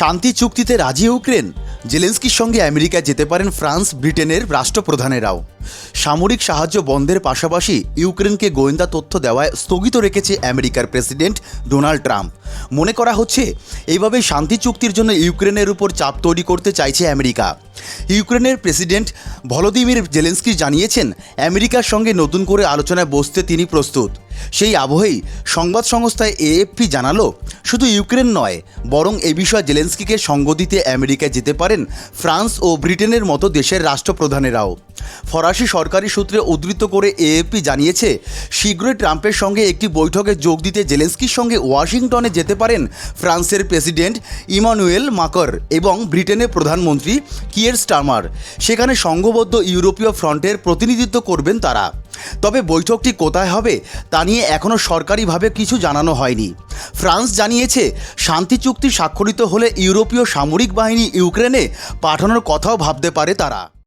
শান্তি চুক্তিতে রাজি ইউক্রেন? জেলেন্সকির সঙ্গে আমেরিকা যেতে পারেন ফ্রান্স, ব্রিটেনের রাষ্ট্রপ্রধানেরাও। সামরিক সাহায্য বন্ধের পাশাপাশি ইউক্রেনকে গোয়েন্দা তথ্য দেওয়ায় স্থগিত রেখেছে আমেরিকার প্রেসিডেন্ট ডোনাল্ড ট্রাম্প। মনে করা হচ্ছে এইভাবে শান্তি চুক্তির জন্য ইউক্রেনের উপর চাপ তৈরি করতে চাইছে আমেরিকা। ইউক্রেনের প্রেসিডেন্ট ভলোদিমির জেলেন্সকি জানিয়েছেন, আমেরিকার সঙ্গে নতুন করে আলোচনায় বসতে তিনি প্রস্তুত। সেই আবহেই সংবাদ সংস্থায় এএফপি জানালো, শুধু ইউক্রেন নয়, বরং এ বিষয়ে জেলেন্সকিকে সঙ্গ দিতে আমেরিকায় যেতে পারেন ফ্রান্স ও ব্রিটেনের মতো দেশের রাষ্ট্রপ্রধানেরাও। ফরাসি সরকারি সূত্রে উদ্ধৃত করে এএফপি জানিয়েছে, শীঘ্রই ট্রাম্পের সঙ্গে একটি বৈঠকে যোগ দিতে জেলেন্সকির সঙ্গে ওয়াশিংটনে যেতে পারেন ফ্রান্সের প্রেসিডেন্ট ইমানুয়েল মাকর এবং ব্রিটেনের প্রধানমন্ত্রী কিয়ের স্টারমার। সেখানে সংঘবদ্ধ ইউরোপীয় ফ্রন্টের প্রতিনিধিত্ব করবেন তারা। তবে বৈঠকটি কোথায় হবে তা নিয়ে এখনও সরকারিভাবে কিছু জানানো হয়নি। ফ্রান্স জানিয়েছে, শান্তি চুক্তি স্বাক্ষরিত হলে ইউরোপীয় সামরিক বাহিনী ইউক্রেনে পাঠানোর কথাও ভাবতে পারে তারা।